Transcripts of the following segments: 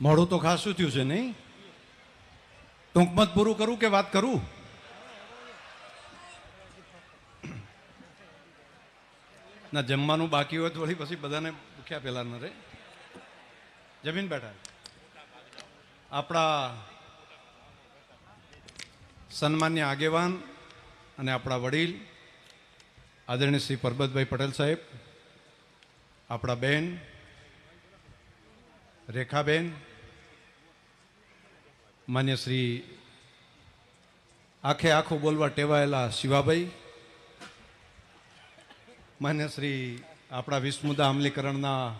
મોડું તો ખાસું થયું છે, નહીં? ટૂંકમાં પૂરું કરું કે વાત કરું? ના, જમવાનું બાકી હોય તો વળી પછી બધાને ભૂખ્યા પેલા ન રે જમીન બેઠા. આપણા સન્માન્ય આગેવાન અને આપણા વડીલ આદરણીય શ્રી પરબતભાઈ પટેલ સાહેબ, આપણા બેન રેખાબેન, માન્ય શ્રી આખે આખું બોલવા ટેવાયેલા શિવાભાઈ, માન્ય શ્રી આપણા વિસ્મુદા અમલીકરણના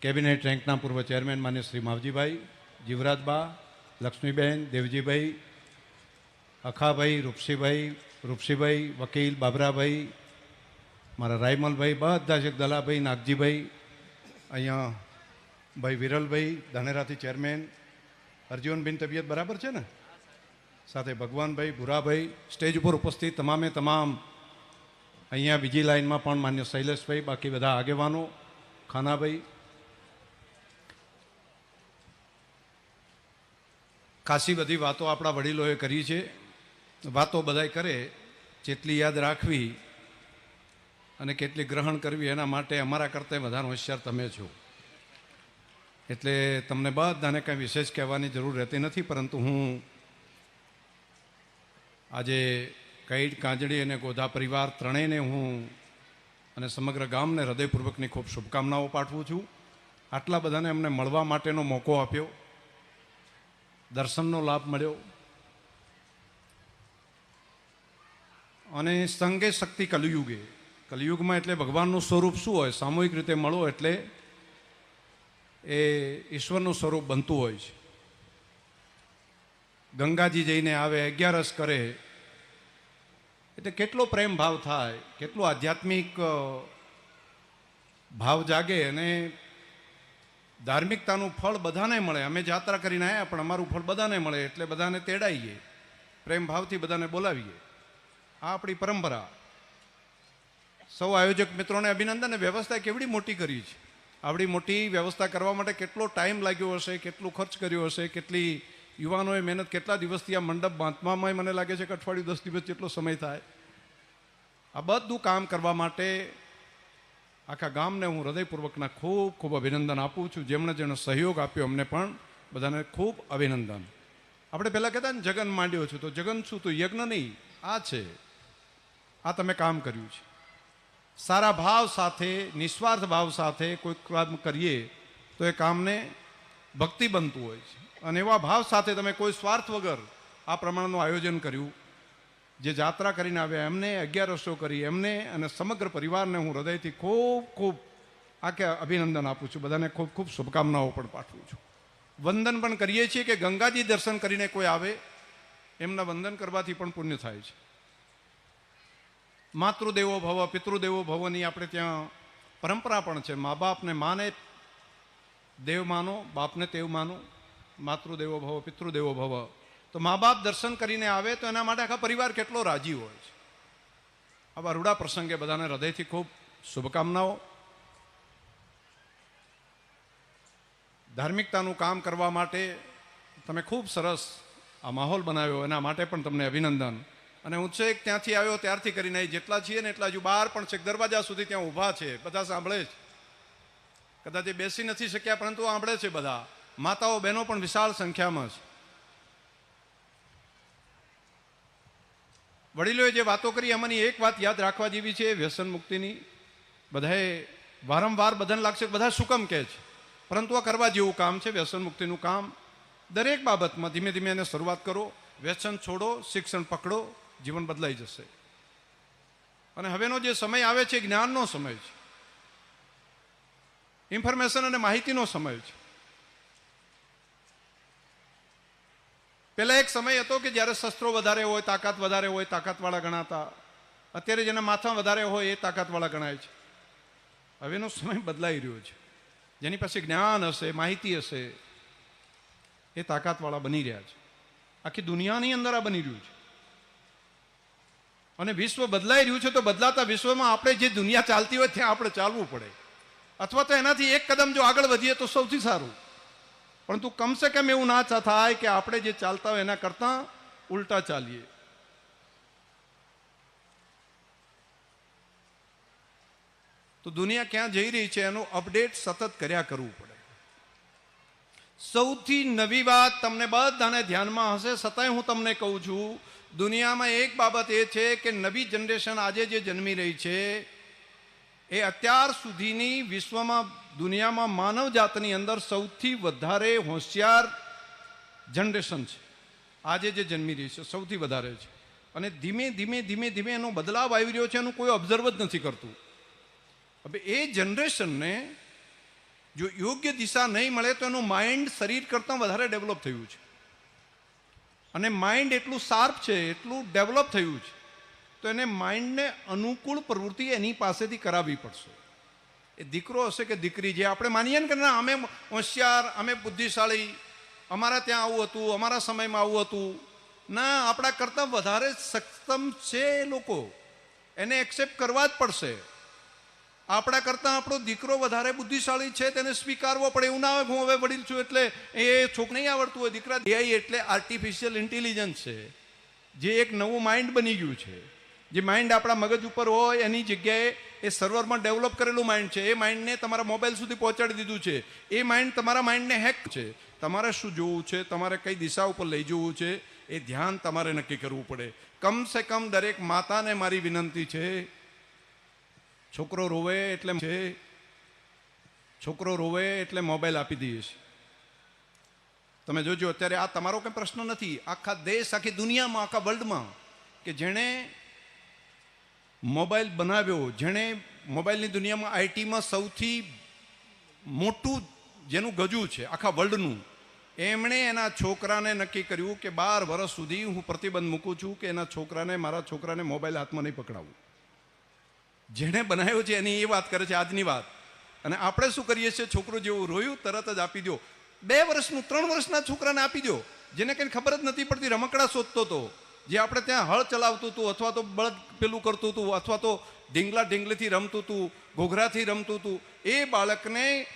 કેબિનેટ રેન્કના પૂર્વ ચેરમેન માન્ય શ્રી માવજીભાઈ, જીવરાજબા, લક્ષ્મીબેન, દેવજીભાઈ, અખાભાઈ, રૂપસીભાઈ રૂપસીભાઈ, વકીલ બાબરાભાઈ, મારા રાયમલભાઈ, બધા છે દલાભાઈ, નાગજીભાઈ, અહીંયા ભાઈ વિરલભાઈ ધાનેરાથી ચેરમેન. અર્જુનબેન તબિયત બરાબર છે ને? સાથે ભગવાનભાઈ ભુરાભાઈ સ્ટેજ ઉપર ઉપસ્થિત તમામે તમામ. અહીંયા બીજી લાઇનમાં પણ માન્ય શૈલેષભાઈ, બાકી બધા આગેવાનો, ખાનાભાઈ. ખાસી બધી વાતો આપણા વડીલોએ કરી છે. વાતો બધાય કરે, જેટલી યાદ રાખવી અને કેટલી ગ્રહણ કરવી એના માટે અમારા કરતાં વધારે હોશિયાર તમે છો. એટલે તમને બધાને કંઈ વિશેષ કહેવાની જરૂર રહેતી નથી, પરંતુ હું આજે કઈડ કાંજળી અને ગોધા પરિવાર ત્રણેયને હું અને સમગ્ર ગામને હૃદયપૂર્વકની ખૂબ શુભકામનાઓ પાઠવું છું. આટલા બધાને અમને મળવા માટેનો મોકો આપ્યો. દર્શનનો લાભ મળ્યો. અને સંગે શક્તિ કલયુગે. કલયુગમાં એટલે ભગવાનનું સ્વરૂપ શું હોય? સામૂહિક રીતે મળો એટલે એ ઈશ્વરનું સ્વરૂપ બનતું હોય છે. ગંગાજી જઈને આવે, અગિયારસ કરે, એટલે કેટલો પ્રેમ ભાવ થાય, કેટલો આધ્યાત્મિક ભાવ જાગે અને ધાર્મિકતાનું ફળ બધાને મળે. અમે જાત્રા કરીને આવ્યા પણ અમારું ફળ બધાને મળે એટલે બધાને તેડાઈએ પ્રેમ ભાવથી બધાને બોલાવીએ. આ આપણી પરંપરા. સૌ આયોજક મિત્રોને અભિનંદન વ્યવસ્થા કેવડી મોટી કરી છે. આવડી મોટી વ્યવસ્થા કરવા માટે કેટલો ટાઈમ લાગ્યો હશે, કેટલું ખર્ચ કર્યો હશે, કેટલી યુવાનોએ મહેનત કેટલા દિવસથી આ મંડપ બાંધવામાં મને લાગે છે કે અઠવાડિયું દસ દિવસ જેટલો સમય થાય. આ બધું કામ કરવા માટે આખા ગામને હું હૃદયપૂર્વકના ખૂબ ખૂબ અભિનંદન આપું છું. જેમણે જેણે સહયોગ આપ્યો અમને પણ બધાને ખૂબ અભિનંદન. આપણે પહેલાં કહેતા ને, જગન માંડ્યો છું. તો જગન શું તો યજ્ઞ નહીં, આ છે. આ તમે કામ કર્યું છે. સારા ભાવ સાથે, નિસ્વાર્થ ભાવ સાથે કોઈ કામ કરીએ, તો એ કામને ભક્તિ બનતું હોય છે. અને એવા ભાવ સાથે તમે કોઈ સ્વાર્થ વગર આ પ્રમાણનું આયોજન કર્યું, જે જાત્રા કરીને આવ્યા, એમને અગિયારસો કરી, એમને અને સમગ્ર પરિવારને હું હૃદયથી ખૂબ ખૂબ આખે અભિનંદન આપું છું. બધાને ખૂબ ખૂબ શુભકામનાઓ પણ પાઠવું છું. વંદન પણ કરીએ છીએ કે ગંગાજી દર્શન કરીને કોઈ આવે, એમના વંદન કરવાથી પણ પુણ્ય થાય છે. માતૃદેવો ભવ, પિતૃદેવો ભવની આપણે ત્યાં પરંપરા પણ છે. મા બાપને માને દેવ માનો, બાપને તેવ માનો, માતૃદેવો ભવ, પિતૃદેવો ભવ. તો મા બાપ દર્શન કરીને આવે તો એના માટે આખા પરિવાર કેટલો રાજી હોય છે. આવા રૂડા પ્રસંગે બધાને હૃદયથી ખૂબ શુભકામનાઓ. ધાર્મિકતાનું કામ કરવા માટે તમે ખૂબ સરસ આ માહોલ બનાવ્યો, એના માટે પણ તમને અભિનંદન. અને હું છેક ત્યાંથી આવ્યો, ત્યારથી કરીને જેટલા છીએ ને એટલા હજુ બહાર પણ છેક દરવાજા સુધી ત્યાં ઊભા છે, બધા સાંભળે છે. કદાચ એ બેસી નથી શક્યા, પરંતુ સાંભળે છે બધા. માતાઓ, બહેનો પણ વિશાળ સંખ્યામાં છે. વડીલોએ જે વાતો કરી એમાંની એક વાત યાદ રાખવા જેવી છે, વ્યસન મુક્તિની. બધાએ વારંવાર બધાને લાગશે બધા શું કામ કહે છે. પરંતુ આ કરવા જેવું કામ છે, વ્યસન મુક્તિનું કામ. દરેક બાબતમાં ધીમે ધીમે એને શરૂઆત કરો. વ્યસન છોડો, શિક્ષણ પકડો. જીવન બદલાઈ જશે. અને હવેનો જે સમય આવે છે જ્ઞાનનો સમય છે. ઇન્ફોર્મેશન અને માહિતીનો સમય છે. પહેલા એક સમય હતો કે જ્યારે શસ્ત્રો વધારે હોય, તાકાત વધારે હોય, તાકાતવાળા ગણાતા. અત્યારે જેના માથા વધારે હોય, એ તાકાતવાળા ગણાય છે. હવેનો સમય બદલાઈ રહ્યો છે. જેની પાસે જ્ઞાન હશે, માહિતી હશે, એ તાકાતવાળા બની રહ્યા છે. આખી દુનિયાની અંદર આ બની રહ્યું છે. અને વિશ્વ બદલાઈ રહ્યું છે તો બદલાતા વિશ્વમાં આપણે જે દુનિયા ચાલતી હોય ત્યાં આપણે ચાલવું પડે. અથવા તો એનાથી એક કદમ જો આગળ વધીએ તો સૌથી સારું. પરંતુ કમસે કમ એવું ના થાય કે આપણે જે ચાલતા હોય એના કરતાં ઉલટા ચાલીએ. તો દુનિયા ક્યાં જઈ રહી છે એનું અપડેટ સતત કર્યા કરવું પડે. સૌથી નવી વાત તમને બધાને ધ્યાનમાં હશે છતાંય હું તમને કહું છું દુનિયામાં એક બાબત એ છે કે નવી જનરેશન આજે જે જન્મી રહી છે, એ અત્યાર સુધીની વિશ્વમાં, દુનિયામાં માનવ જાતની અંદર સૌથી વધારે હોશિયાર જનરેશન છે. આજે જે જન્મી રહી છે, સૌથી વધારે છે. અને ધીમે ધીમે ધીમે ધીમે એનો બદલાવ આવી રહ્યો છે, એનું કોઈ ઓબ્ઝર્વ જ નથી કરતું. હવે એ જનરેશનને જો યોગ્ય દિશા નહીં મળે, તો એનું માઇન્ડ શરીર કરતાં વધારે ડેવલપ થયું છે. અને માઇન્ડ એટલું શાર્પ છે, એટલું ડેવલપ થયું છે, તો એને માઇન્ડને અનુકૂળ પ્રવૃત્તિ એની પાસેથી કરાવવી પડશે. એ દીકરો હશે કે દીકરી, જે આપણે માનીએ ને કે ના, અમે હોશિયાર, અમે બુદ્ધિશાળી, અમારા ત્યાં આવું હતું, અમારા સમયમાં આવું હતું. ના, આપણા કરતાં વધારે સક્ષમ છે એ લોકો. એને એક્સેપ્ટ કરવા જ પડશે. આપણા કરતાં આપણો દીકરો વધારે બુદ્ધિશાળી છે, તેને સ્વીકારવો પડે એવું ના હોય. હું હવે વડીલ છું એટલે એ છોક નહીં આવડતું હોય, દીકરા એઆઈ એટલે આર્ટિફિશિયલ ઇન્ટેલિજન્સ છે, જે એક નવું માઇન્ડ બની ગયું છે. જે માઇન્ડ આપણા મગજ ઉપર હોય, એની જગ્યાએ એ સર્વરમાં ડેવલપ કરેલું માઇન્ડ છે. એ માઇન્ડને તમારા મોબાઈલ સુધી પહોંચાડી દીધું છે. એ માઇન્ડ તમારા માઇન્ડને હેક છે. તમારે શું જોવું છે? તમારે કઈ દિશા ઉપર લઈ જવું છે? એ ધ્યાન તમારે નક્કી કરવું પડે. કમ સે કમ દરેક માતાને મારી વિનંતી છે છોકરો રોવે એટલે છે. છોકરો રોવે એટલે મોબાઈલ આપી દઈએ છીએ. તમે જોજો, અત્યારે આ તમારો કંઈ પ્રશ્ન નથી. આખા દેશ, આખી દુનિયામાં, આખા વર્લ્ડમાં કે જેણે મોબાઈલ બનાવ્યો, જેણે મોબાઈલની દુનિયામાં આઈટીમાં સૌથી મોટું જેનું ગજુ છે, આખા વર્લ્ડનું, એમણે એના છોકરાને નક્કી કર્યું કે બાર વર્ષ સુધી હું પ્રતિબંધ મૂકું છું કે એના છોકરાને, મારા છોકરાને મોબાઈલ હાથમાં નહીં પકડાવું. જેણે બનાવ્યો છે એની એ વાત કરે છે આજની વાત. અને આપણે શું કરીએ છીએ? છોકરો જેવું રોયું, તરત જ આપી દો. બે વર્ષનું, ત્રણ વર્ષના છોકરાને આપી દો. જેને કંઈ ખબર જ નથી પડતી, રમકડા શોધતો હતો. જે આપણે ત્યાં હળ ચલાવતું હતું, અથવા તો બળદ પેલું કરતું હતું, અથવા તો ઢીંગલા ઢીંગલીથી રમતું હતું, ઘોઘરાથી રમતું હતું. એ બાળકને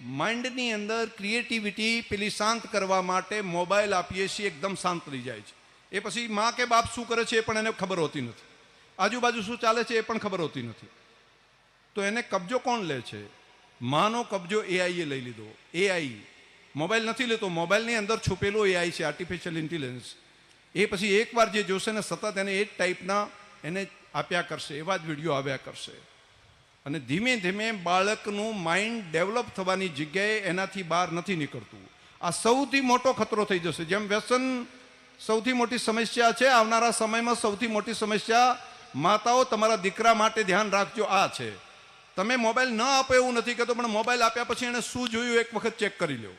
માઇન્ડની અંદર ક્રિએટિવિટી પેલી શાંત કરવા માટે મોબાઈલ આપીએ છીએ, એકદમ શાંત થઈ જાય છે. એ પછી મા કે બાપ શું કરે છે એ પણ એને ખબર હોતી નથી. આજુબાજુ શું ચાલે છે એ પણ ખબર હોતી નથી. તો એને કબજો કોણ લે છે? માનો કબજો એઆઈએ લઈ લીધો. એઆઈ મોબાઈલ નથી લેતો. મોબાઈલની અંદર છુપેલો એઆઈ છે આર્ટિફિશિયલ ઇન્ટેલિજન્સ એ પછી એકવાર જે જોશે ને સતત એને એ જ ટાઈપના એને આપ્યા કરશે, એવા જ વીડિયો આવ્યા કરશે. અને ધીમે ધીમે બાળકનું માઇન્ડ ડેવલપ થવાની જગ્યાએ એનાથી બહાર નથી નીકળતું. આ સૌથી મોટો ખતરો થઈ જશે. જેમ વ્યસન સૌથી મોટી સમસ્યા છે, આવનારા સમયમાં સૌથી મોટી સમસ્યા માતાઓ, તમારા દીકરા માટે ધ્યાન રાખજો, આ છે. તમે મોબાઈલ ન આપો એવું નથી કહેતો, પણ મોબાઈલ આપ્યા પછી એને શું જોયું એક વખત ચેક કરી લો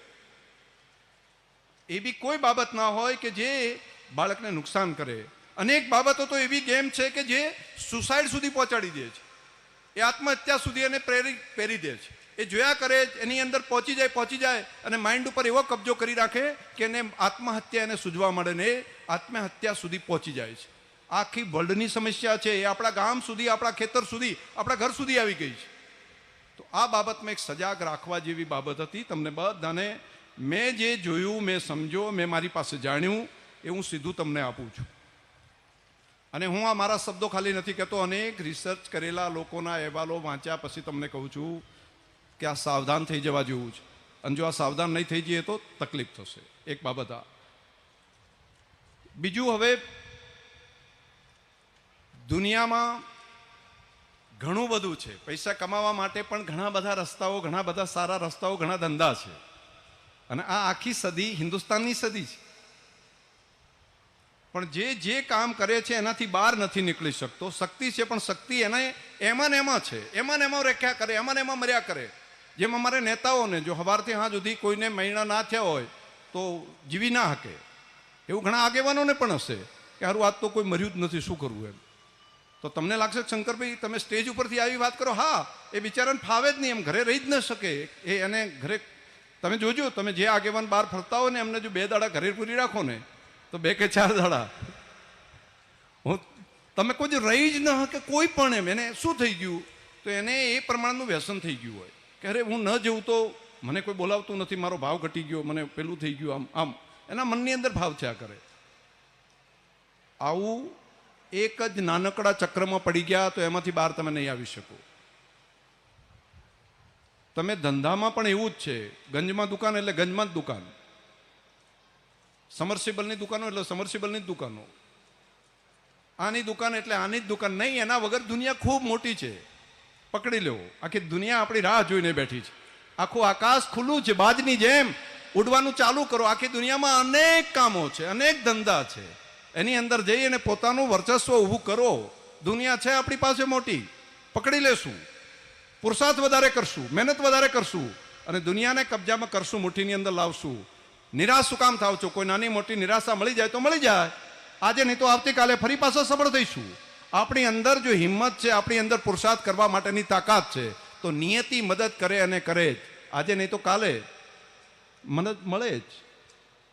એવી કોઈ બાબત ના હોય કે જે બાળકને નુકસાન કરે. અનેક બાબતો તો એવી ગેમ છે કે જે સુસાઇડ સુધી પહોંચાડી દે છે. એ આત્મહત્યા સુધી એને પ્રેરિત પહેરી દે છે. એ જોયા કરે, એની અંદર પહોંચી જાય પહોંચી જાય અને માઇન્ડ ઉપર એવો કબજો કરી રાખે કે એને આત્મહત્યા એને સૂઝવા મળે ને એ આત્મહત્યા સુધી પહોંચી જાય છે. આખી વર્લ્ડની સમસ્યા છે. એ આપણા ગામ સુધી, આપણા ખેતર સુધી, આપણા ઘર સુધી આવી ગઈ છે. તો આ બાબતમાં એક સજાગ રાખવા જેવી બાબત હતી તમને બધાને. મેં જે જોયું, મેં સમજો, મેં મારી પાસે જાણ્યું, એ હું સીધું તમને આપું છું. અને હું આ મારા શબ્દો ખાલી નથી કહેતો, અનેક રિસર્ચ કરેલા લોકોના અહેવાલો વાંચ્યા પછી તમને કહું છું કે આ સાવધાન થઈ જવા જેવું છે. અને જો આ સાવધાન નહીં થઈ જઈએ તો તકલીફ થશે. એક બાબત આ. બીજું હવે દુનિયામાં ઘણું બધું છે. પૈસા કમાવા માટે પણ ઘણા બધા રસ્તાઓ, ઘણા બધા સારા રસ્તાઓ, ઘણા ધંધા છે. અને આ આખી સદી હિન્દુસ્તાનની સદી છે. પણ જે જે કામ કરે છે એનાથી બહાર નથી નીકળી શકતો. શક્તિ છે પણ શક્તિ એને, એમાં ને એમાં છે. એમાં ને એમાં રેખ્યા કરે, એમાં ને એમાં મર્યા કરે. જેમ અમારે નેતાઓને, જો સવારથી હા સુધી કોઈને મહિના ના થયા હોય, તો જીવી ના શકે એવું ઘણા આગેવાનોને પણ હશે કે હારું, આજ તો કોઈ મર્યું જ નથી, શું કરવું એમ? તો તમને લાગશે શંકરભાઈ તમે સ્ટેજ ઉપરથી આવી વાત કરો. હા, એ બિચારાને ફાવે જ નહીં, એમ ઘરે રહી જ ન શકે. એ એને ઘરે તમે જોજો, તમે જે આગેવાન બહાર ફરતા હો ને, એમને જો બે દાડા ઘરે પૂરી રાખો ને, તો બે કે ચાર દાડા. હું, તમે કોઈ રહી જ ન કે કોઈ પણ એમ, એને શું થઈ ગયું? તો એને એ પ્રમાણનું વ્યસન થઈ ગયું હોય. કે અરે, હું ન જઉં તો મને કોઈ બોલાવતું નથી, મારો ભાવ ઘટી ગયો, મને પેલું થઈ ગયું, આમ આમ. એના મનની અંદર ભાવ થયા કરે. આવું એક જ નાનકડા ચક્રમાં પડી ગયા તો એમાંથી બહાર તમે નહીં આવી શકો. તમે ધંધામાં પણ એવું જ છે. ગંજમાં દુકાન એટલે ગંજમાં જ દુકાન. સમરસિબલની દુકાનો એટલે સમરસિબલની જ દુકાનો. આની દુકાન એટલે આની જ દુકાન નહીં, એના વગર દુનિયા ખૂબ મોટી છે. પકડી લેવો આખી દુનિયા આપણી રાહ જોઈને બેઠી છે. આખું આકાશ ખુલ્લું છે, બાજની જેમ. ઉડવાનું ચાલુ કરો, આખી દુનિયામાં અનેક કામો છે, અનેક ધંધા છે. એની અંદર જઈ અને પોતાનું વર્ચસ્વ ઊભું કરો. દુનિયા છે આપણી પાસે મોટી. પકડી લેશું. પુરુષાર્થ વધારે કરશું, મહેનત વધારે કરશું અને દુનિયાને કબજામાં કરશું, મુઠ્ઠીની અંદર લાવશું. નિરાશ શું કામ થાવ છો? કોઈ નાની મોટી નિરાશા મળી જાય તો મળી જાય. આજે નહીં તો આવતીકાલે ફરી પાછા સફળ થઈશું. આપણી અંદર જો હિંમત છે, આપણી અંદર પુરુષાર્થ કરવા માટેની તાકાત છે, તો નિયતિ મદદ કરે અને કરે જ. આજે નહીં તો કાલે. મદદ મળે જ.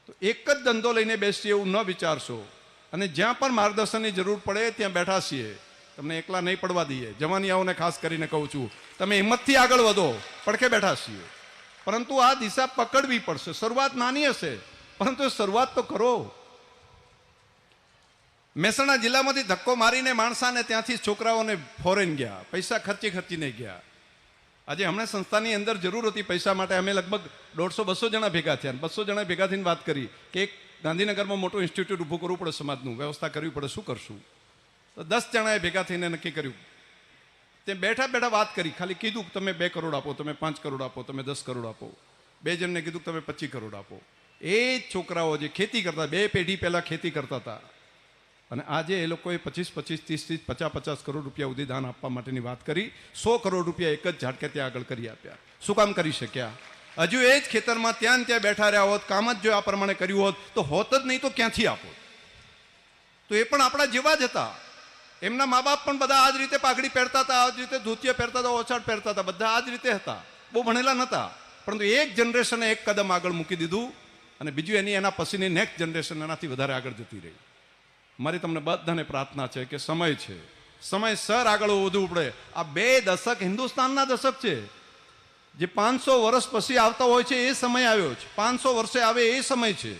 તો એક જ ધંધો લઈને બેસીએ એવું ન વિચારશો. અને જ્યાં પણ માર્ગદર્શનની જરૂર પડે, ત્યાં બેઠા છીએ. તમને એકલા નહીં પડવા દઈએ. જવાનીયાઓને ખાસ કરીને કહું છું, તમે હિંમતથી આગળ વધો, પડખે બેઠા છીએ. પરંતુ આ દિશા પકડવી પડશે. શરૂઆત નાની હશે, પરંતુ શરૂઆત તો કરો. મહેસાણા જિલ્લામાંથી ધક્કો મારીને માણસાને ત્યાંથી છોકરાઓને ફોરેન ગયા. પૈસા ખર્ચી ખર્ચીને ગયા. આજે હમણાં સંસ્થાની અંદર જરૂર હતી પૈસા માટે. અમે લગભગ દોઢસો બસો જણા ભેગા થયા. બસો જણા ભેગા થઈને વાત કરી કે એક ગાંધીનગરમાં મોટું ઇન્સ્ટિટ્યૂટ ઊભું કરવું પડે સમાજનું, વ્યવસ્થા કરવી પડે, શું કરશું? તો દસ જણાએ ભેગા થઈને નક્કી કર્યું. તે બેઠા બેઠા વાત કરી, ખાલી કીધું તમે બે કરોડ આપો, તમે પાંચ કરોડ આપો, તમે દસ કરોડ આપો. બે જણને કીધું તમે પચીસ કરોડ આપો. એ જ છોકરાઓ જે ખેતી કરતા, બે પેઢી પહેલાં ખેતી કરતા હતા. અને આજે એ લોકોએ પચીસ પચીસ, ત્રીસ ત્રીસ, પચાસ પચાસ કરોડ રૂપિયા સુધી દાન આપવા માટેની વાત કરી, સો કરોડ રૂપિયા એક જ ઝાટકે ત્યાં આગળ કરી આપ્યા. શું કામ કરી શક્યા? હજુ એ જ ખેતરમાં ત્યાં ત્યાં બેઠા રહ્યા હોત, કામ જ જો આ પ્રમાણે કર્યું હોત, તો હોત જ નહીં તો ક્યાંથી આપો? તો એ પણ આપણા જેવા જ હતા. એમના મા બાપ પણ બધા આ જ રીતે પાઘડી પહેરતા હતા, આ જ રીતે ધોતિયા પહેરતા હતા ઓછાડ પહેરતા હતા, બધા આ જ રીતે હતા. બહુ ભણેલા નહોતા પરંતુ એક જનરેશને એક કદમ આગળ મૂકી દીધું અને બીજું એની એના પછીની નેક્સ્ટ જનરેશન એનાથી વધારે આગળ જતી રહી. મારી તમને બધાને પ્રાર્થના છે કે સમય છે. સમય સર આગળ વધવું પડે. આ બે દશક હિન્દુસ્તાનના દશક છે. જે પાંચસો વર્ષ પછી આવતા હોય છે એ સમય આવ્યો છે. પાંચસો વર્ષે આવે એ સમય છે.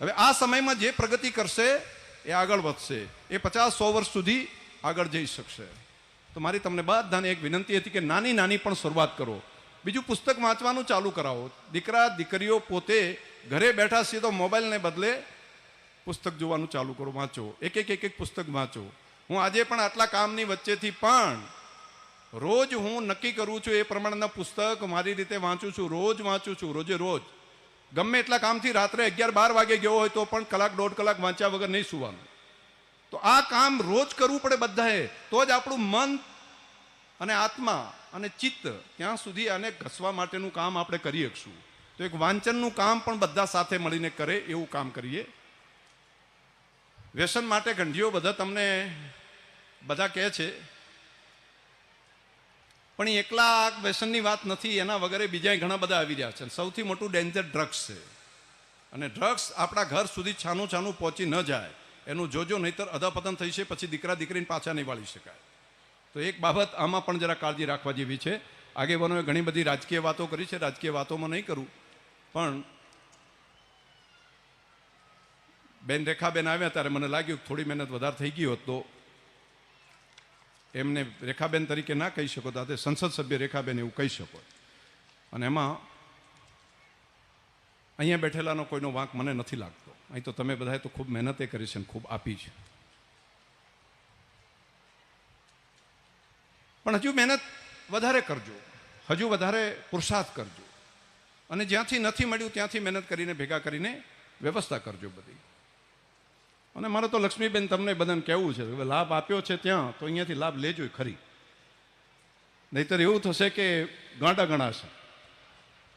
હવે આ સમયમાં જે પ્રગતિ કરશે એ આગળ વધશે. એ પચાસ સો વર્ષ સુધી આગળ જઈ શકશે. તો મારી તમને બધાને એક વિનંતી હતી કે નાની નાની પણ શરૂઆત કરો. બીજું પુસ્તક વાંચવાનું ચાલુ કરાવો. દીકરા, દીકરીઓ પોતે ઘરે બેઠા તો મોબાઈલને બદલે પુસ્તક જોવાનું ચાલુ કરો, વાંચો. એક એક એક એક પુસ્તક વાંચો. હું આજે પણ આટલા કામની વચ્ચેથી પણ રોજ હું નક્કી કરું છું એ પ્રમાણેના પુસ્તક મારી રીતે વાંચું છું, રોજ વાંચું છું, રોજે રોજ. ગમે એટલા કામથી રાત્રે અગિયાર બાર વાગે ગયો હોય તો પણ કલાક દોઢ કલાક વાંચ્યા વગર નહીં સુવાનું. તો આ કામ રોજ કરવું પડે બધાએ, તો જ આપણું મન અને આત્મા અને ચિત્ત ત્યાં સુધી આને ઘસવા માટેનું કામ આપણે કરી શકશું તો એક વાંચનનું કામ પણ બધા સાથે મળીને કરે એવું કામ કરીએ. વ્યસન માટે ગંઢીઓ બધા તમને, બધા કહે છે પણ એ એકલા વ્યસનની વાત નથી, એના વગેરે બીજા ઘણા બધા આવી રહ્યા છે. સૌથી મોટું ડેન્જર ડ્રગ્સ છે. અને ડ્રગ્સ આપણા ઘર સુધી છાનું છાનું પહોંચી ન જાય, એનું જોજો નહીતર અધપતન થઈ છે, પછી દીકરા દીકરીને પાછા નહીં વાળી શકાય. તો એક બાબત આમાં પણ જરા કાળજી રાખવા જેવી છે. આગેવાનોએ ઘણી બધી રાજકીય વાતો કરી છે, રાજકીય વાતોમાં નહીં કરું. પણ બેન રેખાબેન આવ્યા ત્યારે મને લાગ્યું થોડી મહેનત વધારે થઈ ગઈ હોત તો એમને રેખાબેન તરીકે ના કહી શકો, તો સંસદ સભ્ય રેખાબેન એવું કહી શકો. અને એમાં અહીંયા બેઠેલાનો કોઈનો વાંક મને નથી લાગતો. અહીં તો તમે બધાએ તો ખૂબ મહેનતે કરી છે અને ખૂબ આપી છે. પણ હજુ મહેનત વધારે કરજો. હજુ વધારે પુરુષાર્થ કરજો. અને જ્યાંથી નથી મળ્યું, ત્યાંથી મહેનત કરીને, ભેગા કરીને વ્યવસ્થા કરજો બધી. અને મારે તો લક્ષ્મીબેન તમને બધાને કહેવું છે હવે લાભ આપ્યો છે ત્યાં, તો અહીંયાથી લાભ લેજો ખરી. નહીતર એવું થશે કે ગાંડા ગણાશે.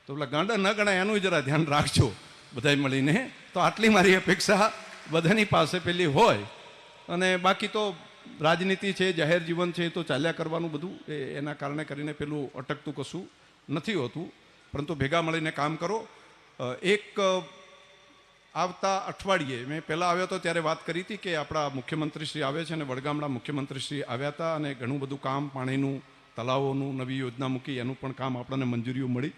તો પેલા ગાંડા ન ગણાય એનું જરા ધ્યાન રાખજો બધાએ મળીને. તો આટલી મારી અપેક્ષા બધાની પાસે પેલી હોય. અને બાકી તો રાજનીતિ છે, જાહેર જીવન છે, એ તો ચાલ્યા કરવાનું બધું. એ એના કારણે કરીને પેલું અટકતું કશું નથી હોતું. પરંતુ ભેગા મળીને કામ કરો. એક આવતા અઠવાડિયે, મેં પહેલાં આવ્યો હતો ત્યારે વાત કરી હતી કે આપણા મુખ્યમંત્રીશ્રી આવે છે અને વડગામડા મુખ્યમંત્રીશ્રી આવ્યા હતા અને ઘણું બધું કામ, પાણીનું તલાવોનું નવી યોજના મૂકી, એનું પણ કામ આપણને મંજૂરીઓ મળી.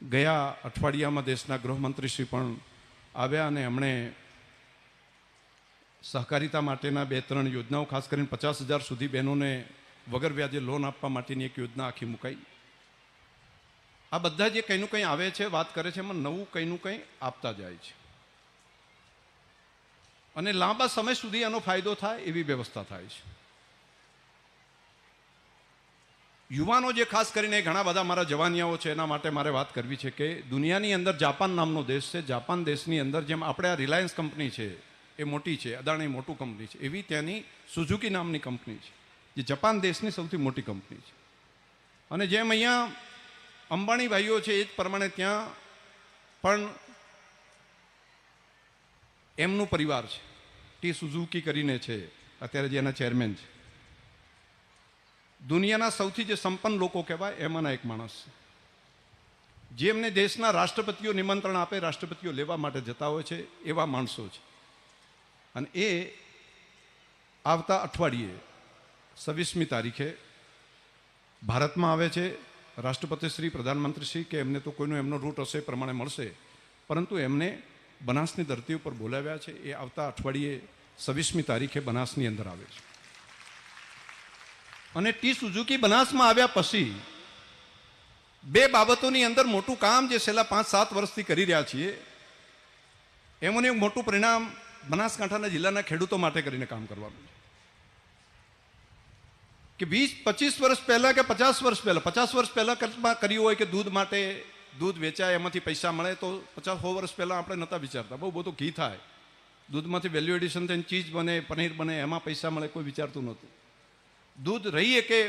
ગયા અઠવાડિયામાં દેશના ગૃહમંત્રીશ્રી પણ આવ્યા અને એમણે સહકારિતા માટેના બે ત્રણ યોજનાઓ, ખાસ કરીને પચાસ હજાર સુધી બહેનોને વગર વ્યાજે લોન આપવા માટેની એક યોજના આખી મુકાઈ. આ બધા જે કંઈનું કંઈ આવે છે, વાત કરે છે, એમાં નવું કંઈનું કંઈ આપતા જાય છે. અને લાંબા સમય સુધી એનો ફાયદો થાય એવી વ્યવસ્થા થાય છે. યુવાનો જે ખાસ કરીને ઘણા બધા મારા જવાનિયાઓ છે, એના માટે મારે વાત કરવી છે કે દુનિયાની અંદર જાપાન નામનો દેશ છે. જાપાન દેશની અંદર જેમ આપણે આ રિલાયન્સ કંપની છે, એ મોટી છે, અદાણી મોટું કંપની છે, એવી ત્યાંની સુઝુકી નામની કંપની છે, જે જાપાન દેશની સૌથી મોટી કંપની છે. અને જેમ અહીંયા અંબાણી ભાઈઓ છે, એ જ પ્રમાણે ત્યાં પણ એમનું પરિવાર છે. ટી સુઝુકી કરીને છે. અત્યારે જે એના ચેરમેન છે. દુનિયાના સૌથી જે સંપન્ન લોકો કહેવાય એમાંના એક માણસ છે. જે એમને દેશના રાષ્ટ્રપતિઓ નિમંત્રણ આપે, રાષ્ટ્રપતિઓ લેવા માટે જતા હોય છે, એવા માણસો છે. અને એ આવતા અઠવાડિયે છવ્વીસમી તારીખે ભારતમાં આવે છે. રાષ્ટ્રપતિ શ્રી, પ્રધાનમંત્રી શ્રી, કે એમને તો કોઈનો એમનો રૂટ હશે પ્રમાણે મળશે. પરંતુ એમને બનાસની ધરતી ઉપર બોલાવ્યા છે, એ આવતા અઠવાડિયે છવ્વીસમી તારીખે બનાસની અંદર આવે છે. અને ટી સુઝુકી બનાસમાં આવ્યા પછી બે બાબતોની અંદર મોટું કામ જે છેલ્લા પાંચ સાત વર્ષથી કરી રહ્યા છીએ, એમને એક મોટું પરિણામ બનાસકાંઠાના જિલ્લાના ખેડૂતો માટે કરીને કામ કરવાનું છે. કે વીસ, પચીસ વર્ષ પહેલાં કે પચાસ વર્ષ પહેલાં, પચાસ વર્ષ પહેલાં કર્યું હોય કે દૂધ માટે દૂધ વેચાય, એમાંથી પૈસા મળે તો પચાસ સો વર્ષ પહેલાં આપણે નહોતા વિચારતા. બહુ બધું ઘી થાય. દૂધમાંથી વેલ્યુ એડિશન થઈને ચીજ બને, પનીર બને, એમાં પૈસા મળે કોઈ વિચારતું નહોતું. દૂધ રહીએ કે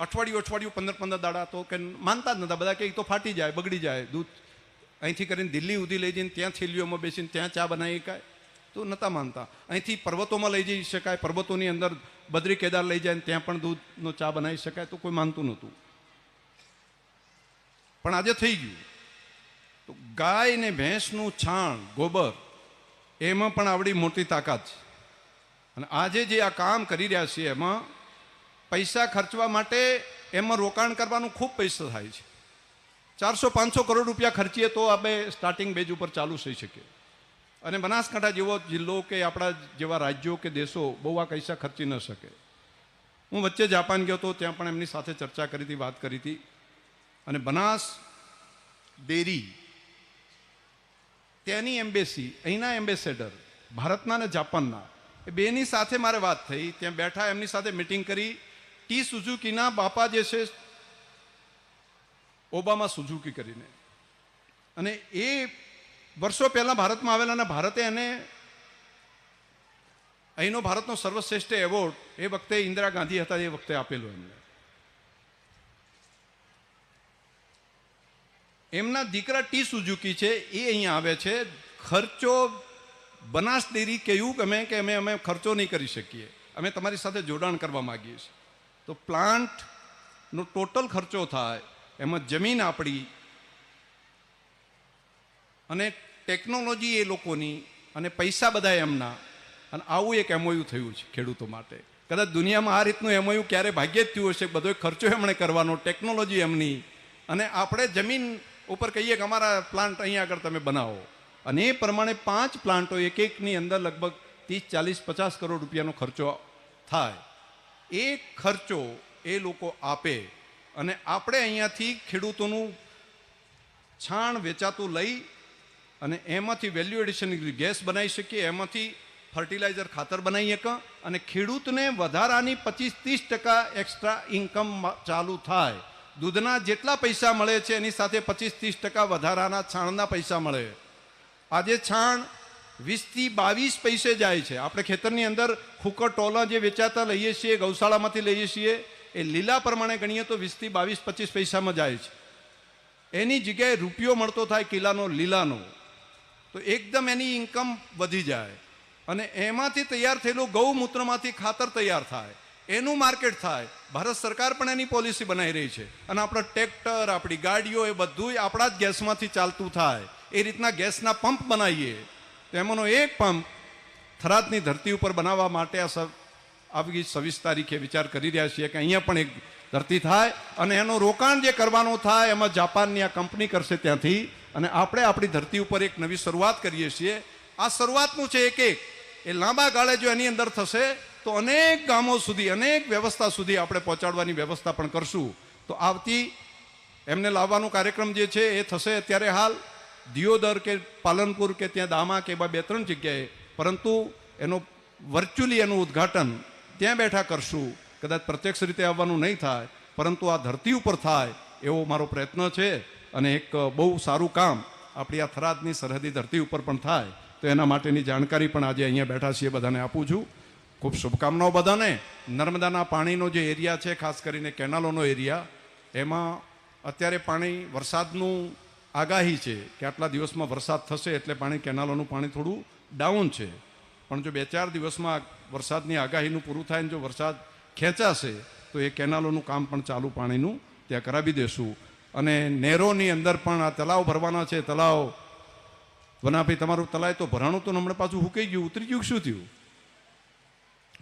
અઠવાડિયું અઠવાડિયું પંદર પંદર દાડા તો કે માનતા જ નહોતા. બધા કે તો ફાટી જાય, બગડી જાય. દૂધ અહીંથી કરીને દિલ્હી સુધી લઈ જઈને ત્યાં થેલીઓમાં બેસીને ત્યાં ચા બનાવી શકાય. તો નહોતા માનતા. અહીંથી પર્વતોમાં લઈ જઈ શકાય. પર્વતોની અંદર બદ્રી કેદાર લઈ જાય ત્યાં પણ દૂધનો ચા બનાવી શકાય. તો કોઈ માનતું નહોતું. પણ આજે થઈ ગયું. તો ગાય ને ભેંસનું છાણ, ગોબર, એમાં પણ આવડી મોટી તાકાત છે. અને આજે જે આ કામ કરી રહ્યા છીએ એમાં પૈસા ખર્ચવા માટે એમાં રોકાણ કરવાનું ખૂબ પૈસા થાય છે. ચારસો, પાંચસો કરોડ રૂપિયા ખર્ચીએ તો આપણે સ્ટાર્ટિંગ બેજ ઉપર ચાલુ થઈ શકીએ અને બનાસકાંઠા જેવો જિલ્લો કે આપણા જેવા રાજ્યો કે દેશો બહુ આ પૈસા ખર્ચી ન શકે. હું વચ્ચે જાપાન ગયો હતો ત્યાં પણ એમની સાથે ચર્ચા કરી હતી, વાત કરી હતી. અને બનાસ ડેરી. ત્યાંની એમ્બેસી, અહીંના એમ્બેસેડર, ભારતના અને જાપાનના, એ બેની સાથે મારે વાત થઈ. ત્યાં બેઠા એમની સાથે મિટિંગ કરી. ટી સુઝુકીના બાપા જે છે, ઓબામા સુઝુકી કરીને. અને એ વર્ષો પહેલાં ભારતમાં આવેલા અને ભારતે એને અહીંનો ભારતનો સર્વશ્રેષ્ઠ એવોર્ડ એ વખતે ઇન્દિરા ગાંધી હતા, એ વખતે આપેલો એમને. એમના દીકરા ટી સુઝુકી છે, એ અહીંયા આવે છે. ખર્ચો બનાસ ડેરી કહ્યું કે અમે કે અમે અમે ખર્ચો નહીં કરી શકીએ. અમે તમારી સાથે જોડાણ કરવા માગીએ છીએ. તો પ્લાન્ટનો ટોટલ ખર્ચો થાય, એમાં જમીન આપણી અને ટેકનોલોજી એ લોકોની અને પૈસા બધા એમના. અને આવું એક એમઓયુ થયું છે ખેડૂતો માટે. કદાચ દુનિયામાં આ રીતનું એમઓયુ ક્યારે ભાગ્યે જ થયું હશે બધો ખર્ચો એમણે કરવાનો, ટેકનોલોજી એમની. અને આપણે જમીન ઉપર કહીએ કે અમારા પ્લાન્ટ અહીંયા આગળ તમે બનાવો. અને એ પ્રમાણે પાંચ પ્લાન્ટો એક એકની અંદર લગભગ ત્રીસ, ચાલીસ, પચાસ કરોડ રૂપિયાનો ખર્ચો થાય. એ ખર્ચો એ લોકો આપે અને આપણે અહીંયાથી ખેડૂતોનું છાણ વેચાતું લઈ અને એમાંથી વેલ્યુ એડિશન ગેસ બનાવી શકીએ, એમાંથી ફર્ટિલાઇઝર ખાતર બનાવી શકા અને ખેડૂતને વધારાની પચીસ, ત્રીસ ટકા એક્સ્ટ્રા ઇન્કમ ચાલુ થાય. દૂધના જેટલા પૈસા મળે છે, એની સાથે પચીસ ત્રીસ ટકા વધારાના છાણના પૈસા મળે. આજે છાણ વીસથી બાવીસ પૈસે જાય છે. આપણે ખેતરની અંદર ખુકર, ટોલા જે વેચાતા લઈએ છીએ, ગૌશાળામાંથી લઈએ છીએ, એ લીલા પ્રમાણે ગણીએ તો વીસથી બાવીસ, પચીસ પૈસામાં જાય છે. એની જગ્યાએ રૂપિયો મળતો થાય કિલ્લાનો લીલાનો. તો એકદમ એની ઇન્કમ વધી જાય. અને એમાંથી તૈયાર થયેલું ગૌમૂત્રમાંથી ખાતર તૈયાર થાય. એનું માર્કેટ થાય. ભારત સરકાર પણ એની પોલિસી બનાવી રહી છે. અને આપણા ટ્રેક્ટર, આપણી ગાડીઓ એ બધું આપણા જ ગેસમાંથી ચાલતું થાય. એ રીતના ગેસના પંપ બનાવીએ. તો એમાંનો એક પંપ થરાદની ધરતી ઉપર બનાવવા માટે આ આવી છવ્વીસ તારીખે વિચાર કરી રહ્યા છીએ કે અહીંયા પણ એક ધરતી થાય અને એનું રોકાણ જે કરવાનું થાય એમાં જાપાનની આ કંપની કરશે ત્યાંથી. અને આપણે આપણી ધરતી ઉપર એક નવી શરૂઆત કરીએ છીએ. આ શરૂઆતનું છે એક એક એ લાંબા ગાળે જો એની અંદર થશે તો અનેક ગામો સુધી, અનેક વ્યવસ્થા સુધી આપણે પહોંચાડવાની વ્યવસ્થા પણ કરશું. તો આવતી એમને લાવવાનો કાર્યક્રમ જે છે એ થશે અત્યારે હાલ દિયોદર કે પાલનપુર કે ત્યાં દામા કે એવા બે ત્રણ જગ્યાએ. પરંતુ એનો વર્ચ્યુઅલી એનું ઉદ્ઘાટન ત્યાં બેઠા કરશું. કદાચ પ્રત્યક્ષ રીતે આવવાનું નહીં થાય, પરંતુ આ ધરતી ઉપર થાય એવો મારો પ્રયત્ન છે અને એક બહુ સારું કામ આપણી આ થરાદની સરહદી ધરતી ઉપર પણ થાય. તો એના માટેની જાણકારી પણ આજે અહીંયા બેઠા છીએ, બધાને આપું છું. ખૂબ શુભકામનાઓ બધાને. નર્મદાના પાણીનો જે એરિયા છે, ખાસ કરીને કેનાલોનો એરિયા, એમાં અત્યારે પાણી વરસાદનું આગાહી છે કે આટલા દિવસમાં વરસાદ થશે એટલે પાણી, કેનાલોનું પાણી થોડું ડાઉન છે. પણ જો બે ચાર દિવસમાં વરસાદની આગાહીનું પૂરું થાય ને જો વરસાદ ખેંચાશે, તો એ કેનાલોનું કામ પણ ચાલુ પાણીનું ત્યાં કરાવી દેશું. અને નહેરોની અંદર પણ આ તલાવ ભરવાના છે તલાવ વનાભાઈ તમારું તલાવ તો ભરાણું તો હમણાં પાછું હુકાઈ ગયું, ઉતરી ગયું શું થયું?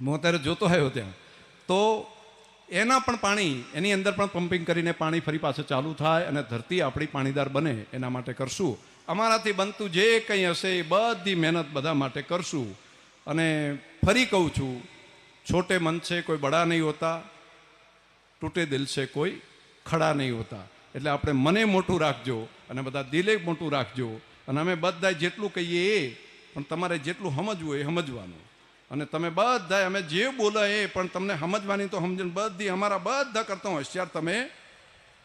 હું અત્યારે જોતો આવ્યો ત્યાં. તો એના પણ પાણી, એની અંદર પણ પમ્પિંગ કરીને પાણી ફરી પાછું ચાલુ થાય અને ધરતી આપણી પાણીદાર બને એના માટે કરશું. અમારાથી બનતું જે કંઈ હશે એ બધી મહેનત બધા માટે કરશું. અને ફરી કહું છું, છોટે મન છે કોઈ બડા નહીં હોતા, તૂટે દિલ છે કોઈ ખડા નહીં હોતા. એટલે આપણે મને મોટું રાખજો અને બધા દિલે મોટું રાખજો. અને અમે બધા જેટલું કહીએ એ, પણ તમારે જેટલું સમજવું એ સમજવાનું. અને તમે બધા અમે જે બોલે એ, પણ તમને સમજવાની તો સમજણ બધી અમારા બધા કરતા હોશિયાર તમે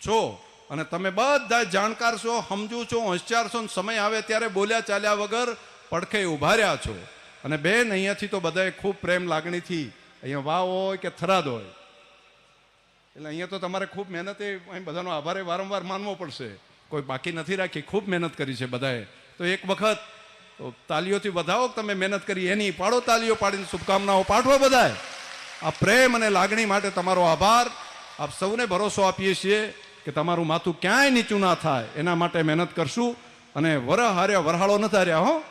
છો. અને તમે બધા જાણકાર છો, સમજુ છો, હોશિયાર છો સમય આવે ત્યારે બોલ્યા ચાલ્યા વગર પડખે ઊભા રહ્યા છો. અને બેન, અહીંયાથી તો બધાએ ખૂબ પ્રેમ લાગણીથી અહીંયા વાવ હોય કે થરાદ હોય. એટલે અહીંયા તો તમારે ખૂબ મહેનતે અહીં બધાનો આભારે વારંવાર માનવો પડશે. કોઈ બાકી નથી રાખી, ખૂબ મહેનત કરી છે બધાએ. તો એક વખત તો તાલીઓથી વધાવો તમે મહેનત કરી એની પાડો તાલીઓ પાડીને શુભકામનાઓ પાઠવો બધાએ. આ પ્રેમ અને લાગણી માટે તમારો આભાર. આપ સૌને ભરોસો આપીએ છીએ કે તમારું માથું ક્યાંય નીચું ના થાય. એના માટે મહેનત કરશું અને વર હાર્યા વરહાળો નથી હાર્યા હો.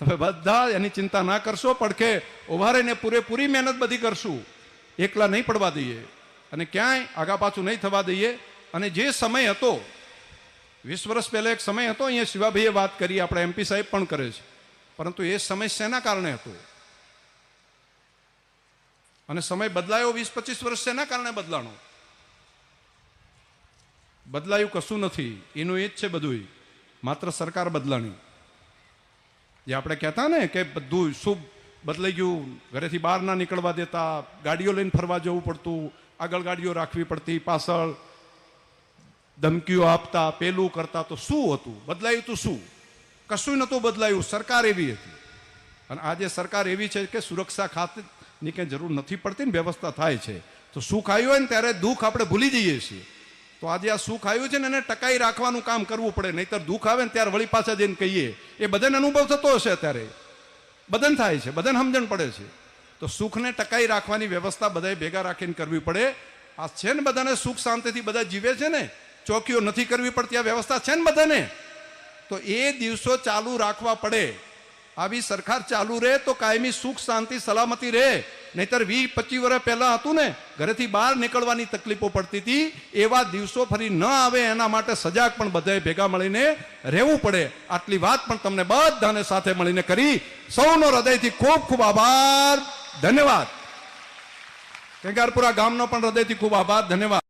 તમે બધા એની ચિંતા ના કરશો પડખે ઊભા રહીને પૂરેપૂરી મહેનત બધી કરશું. એકલા નહીં પડવા દઈએ અને ક્યાંય આગા પાછું નહીં થવા દઈએ. અને જે સમય હતો વીસ વર્ષ પહેલાં એક સમય હતો, અહીંયા શિવાભાઈએ વાત કરી, આપણે એમપી સાહેબ પણ કરે છે. પરંતુ એ સમય શેના કારણે હતો? અને સમય બદલાયો વીસ પચીસ વર્ષ શેના કારણે બદલાણો? બદલાયું કશું નથી, એનું એ જ છે બધું માત્ર સરકાર બદલાણી. જે આપણે કહેતા ને કે બધું શુભ બદલાઈ ગયું, ઘરેથી બહાર ના નીકળવા દેતા, ગાડીઓ લઈને ફરવા જવું પડતું, આગળ ગાડીઓ રાખવી પડતી, પાછળ ધમકીઓ આપતા, પેલું કરતા તો શું હતું? બદલાયું તો શું? કશું નહોતું બદલાયું. સરકાર એવી હતી. અને આજે સરકાર એવી છે કે સુરક્ષા ખાતેની કંઈ જરૂર નથી પડતી ને વ્યવસ્થા થાય છે. તો સુખ આવ્યું હોય ને ત્યારે દુઃખ આપણે ભૂલી જઈએ છીએ. તો આજે આ સુખ આવ્યું છે ને એને ટકાઈ રાખવાનું કામ કરવું પડે. નહીતર દુઃખ આવે ને ત્યારે વળી પાછા જઈને કહીએ, એ બધાને અનુભવ થતો હશે અત્યારે. બદન થાય છે. બદન સમજણ પડે છે. તો સુખને ટકાઈ રાખવાની વ્યવસ્થા બધાએ ભેગા રાખીને કરવી પડે. આ છે ને બધાને સુખ શાંતિથી બધા જીવે છે ને? ચોકીઓ નથી કરવી પડતી, આ વ્યવસ્થા છે ને બધાને? તો એ દિવસો ચાલુ રાખવા પડે. આવી સરકાર ચાલુ રહે તો કાયમી સુખ, શાંતિ, સલામતી રહે. નહીતર વીસ, પચીસ વર્ષ પહેલા હતું ને, ઘરેથી બહાર નીકળવાની તકલીફો પડતી હતી. એવા દિવસો ફરી ન આવે, એના માટે સજાગ પણ બધાએ ભેગા મળીને રહેવું પડે. આટલી વાત પણ તમને બધાને સાથે મળીને કરી. સૌનો હૃદયથી ખૂબ ખૂબ આભાર. ધન્યવાદ. કેગારપુરા ગામનો પણ હૃદયથી ખૂબ આભાર. ધન્યવાદ.